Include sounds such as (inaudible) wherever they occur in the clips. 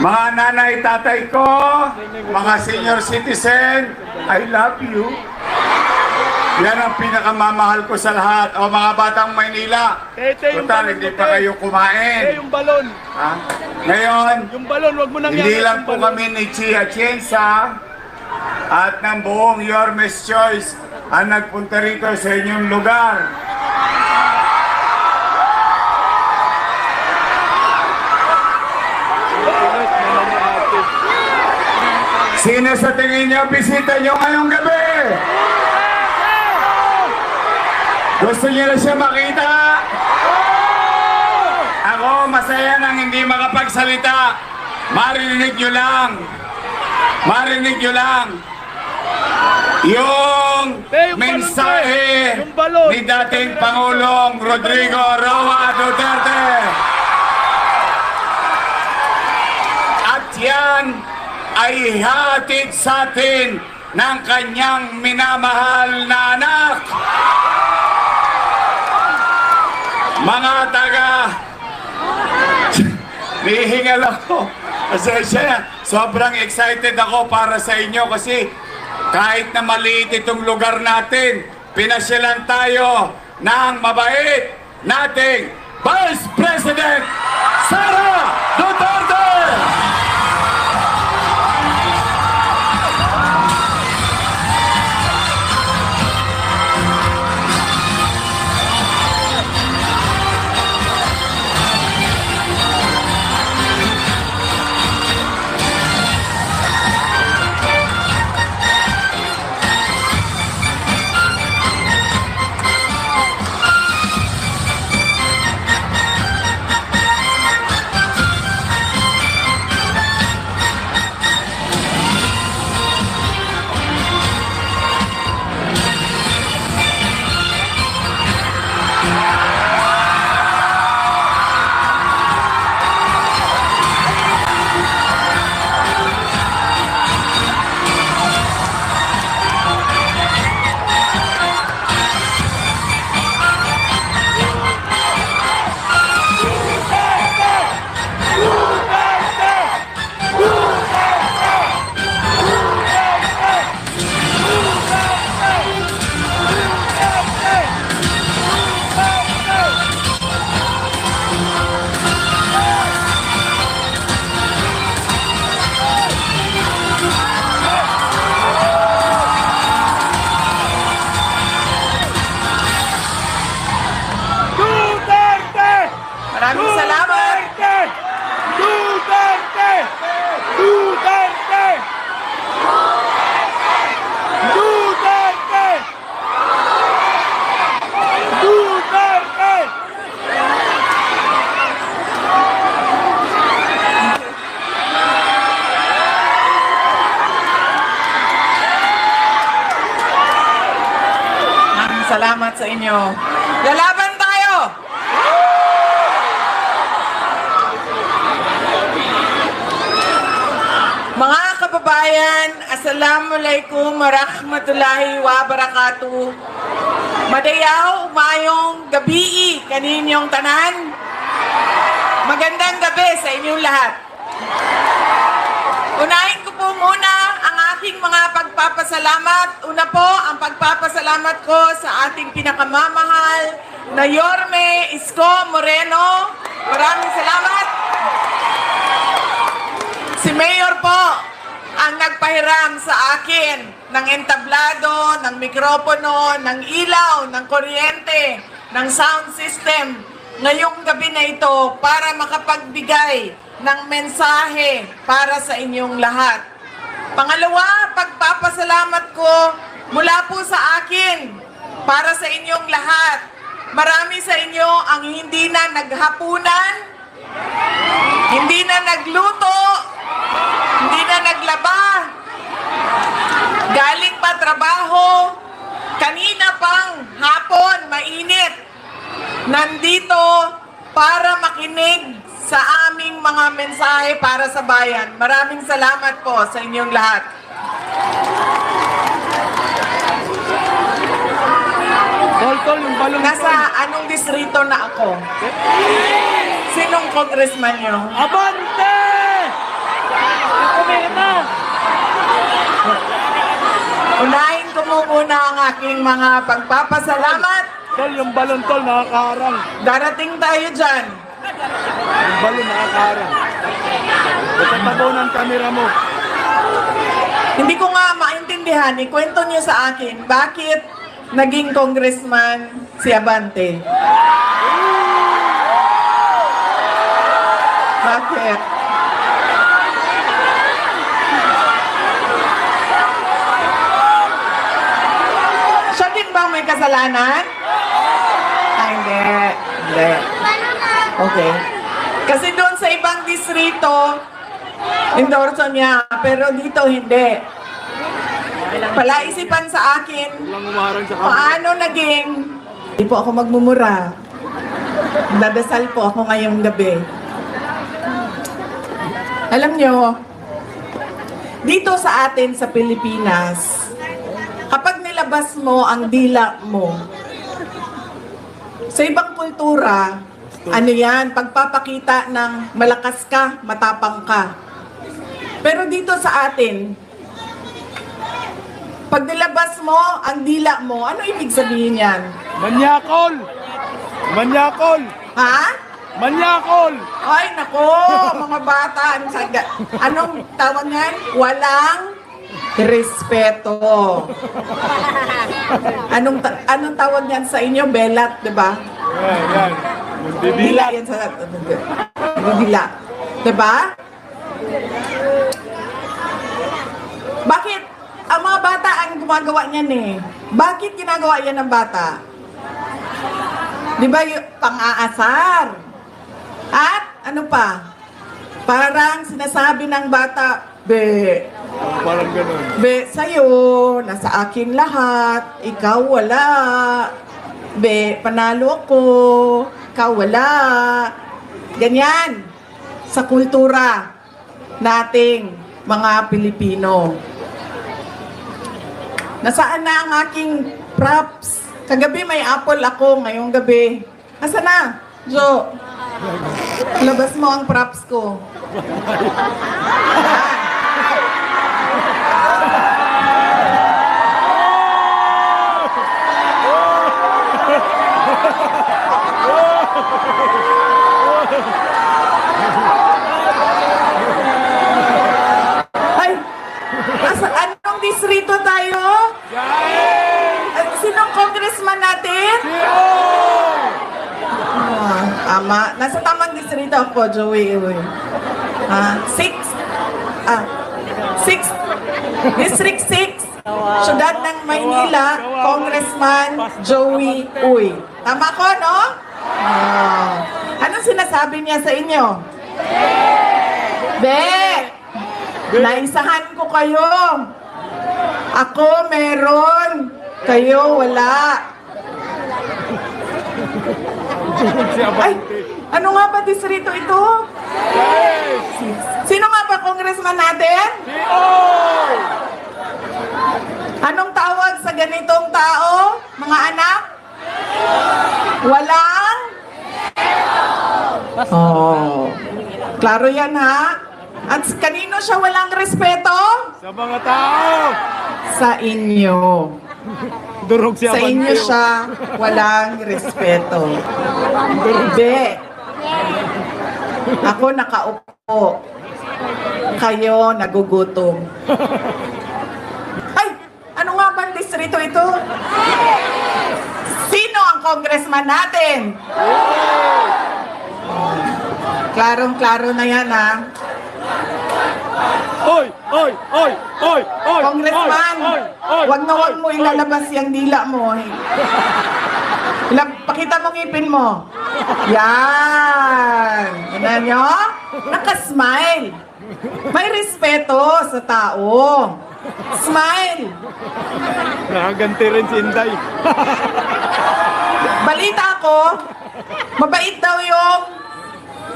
Mga nanay, tatay ko, mga senior citizen, I love you. Yan ang pinakamamahal ko sa lahat. O mga batang Maynila, total, hindi pa kayo Eh, kumain. yung balon. Ha? Ngayon, Yung balon, wag mo nang hindi lang po kami ni Chia Chienza at ng buong Yormes Choice ang nagpunta rito sa inyong lugar. Sino sa tingin niyo bisita niyo ngayong gabi? Gusto niyo na siya makita? Ako masaya nang hindi makapagsalita. Marinig niyo lang. Marinig niyo lang. Yung Eh, mensahe ni dating Pangulong Rodrigo Roa Duterte. At yan ay hatid sa atin ng kanyang minamahal na anak. Mga taga (laughs) Nihingal ako. Pasensya na. Sobrang excited ako para sa inyo kasi kahit na maliit itong lugar natin, pinasyalan tayo ng mabait nating Vice President Sara salamat sa inyo. Lalaban tayo! Mga kababayan, Assalamualaikum warahmatullahi wabarakatuh. Madayaw, mayong gabi kaninyong tanan. Magandang gabi sa inyong lahat. Unahin ko po muna aking mga pagpapasalamat. Una po, ang pagpapasalamat ko sa ating pinakamamahal na Yorme Isko Moreno. Maraming salamat. Si Mayor po ang nagpahiram sa akin ng entablado, ng mikropono, ng ilaw, ng kuryente, ng sound system ngayong gabi na ito para makapagbigay ng mensahe para sa inyong lahat. Pangalawa, pagpapasalamat ko mula po sa akin para sa inyong lahat. Marami sa inyo ang hindi na naghapunan, hindi na nagluto, hindi na naglaba, galing pa trabaho, kanina pang hapon, mainit, nandito para makinig sa aming mga mensahe para sa bayan. Maraming salamat po sa inyong lahat. Nasa anong distrito na ako? Sinong congressman nyo? Abante! Kumirma! Unahin ko muna ang aking mga pagpapasalamat. Tol, yung balon, tol, nakakarang. Darating tayo dyan. Yung balon nakakaharang. Itatabaw ng kamera mo. Hindi ko nga maintindihan, ikwento niyo sa akin, bakit naging congressman si Abante? Bakit? Siya din bang may kasalanan? Ay, hindi. Hindi. Okay. Kasi doon sa ibang distrito, endorso niya, pero dito hindi. Palaisipan sa akin, paano naging... Hindi po ako magmumura. Dadasal po ako ngayong gabi. Alam nyo, dito sa atin sa Pilipinas, kapag nilabas mo ang dila mo, sa ibang kultura, ano yan, pagpapakita ng malakas ka, matapang ka. Pero dito sa atin, pag nilabas mo ang dila mo, ano ibig sabihin yan? Manyakol! Manyakol! Ha? Manyakol! Ay, nako, mga bata, anong, saga, anong tawag yan? Walang respeto. Anong anong tawag yan sa inyo? Belat, di ba? Yan, yan. Magdidilat. yan sa... Dila. Di ba? Bakit? Ang mga bata ang gumagawa niyan eh. Bakit ginagawa yan ng bata? Di ba yung pang-aasar? At ano pa? Parang sinasabi ng bata, Be, Parang ganun. Be, sa'yo, nasa akin lahat, ikaw wala. Be, panalo ako, ikaw wala. Ganyan, sa kultura nating mga Pilipino. Nasaan na ang aking props? Kagabi may apple ako, ngayong gabi. Asa na? Jo, labas mo ang props ko. Ay, asa, anong distrito tayo? At sinong congressman natin? Ah, tama. Nasa tamang distrito ako, Joey. Uy. Ah, six. Ah, six. District 6. Syudad ng Maynila, Congressman Joey Uy. Tama ko, no? Ah. Anong sinasabi niya sa inyo? Be! Naisahan ko kayo. Ako meron. Kayo wala. Ay, ano nga ba distrito ito? Sino nga ba congressman natin? Anong tawag sa ganitong tao, mga anak? Walang? Oh. Klaro yan ha? At kanino siya walang respeto? Sa mga tao! Sa inyo. Durog si Sa inyo siya walang respeto. Hindi. Ako nakaupo. Kayo nagugutom. Ay! Ano nga bang distrito ito? Sino ang congressman natin? Klarong-klaro na yan ha. Oy! Oy! Oy! Oy! Oy! Congressman, Oy! Oy! wag na wag mo ilalabas yung dila mo. Ilang, pakita mo ngipin mo. Yan. Tignan nyo? Nakasmile. May respeto sa tao. Smile. Nakaganti rin si Inday. (laughs) Balita ko, mabait daw yung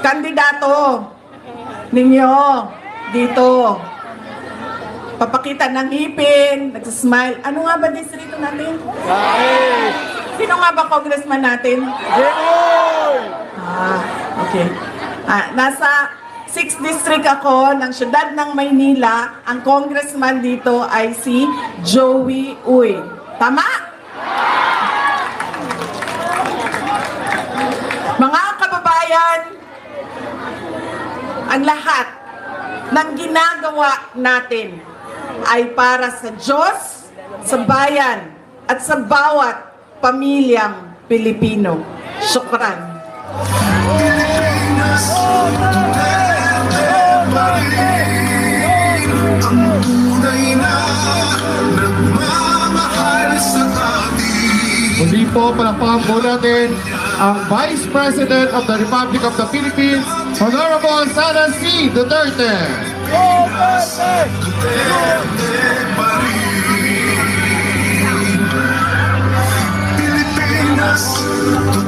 kandidato ninyo dito. Papakita ng ngipin, nagsasmile. Ano nga ba distrito natin? Ay! Sino nga ba congressman natin? Oy! Ah, okay. Ah, nasa 6th district ako ng siyudad ng Maynila. Ang congressman dito ay si Joey Uy. Tama? Mga kababayan, ang lahat ng ginagawa natin ay para sa Diyos, sa bayan, at sa bawat pamilyang Pilipino. Sa atin. Muli po, palakpakan po natin ang Vice President of the Republic of the Philippines, Honorable Sara C. Duterte. Pilipinas, Duterte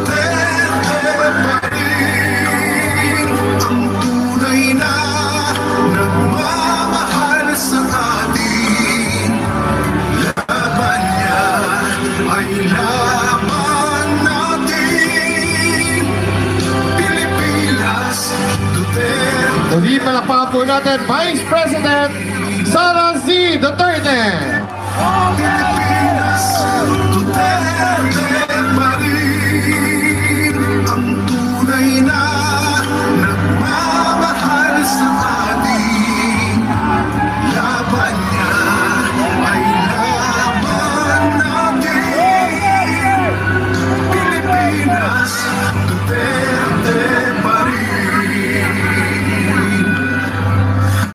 natin Vice President Sara C. Duterte. Duterte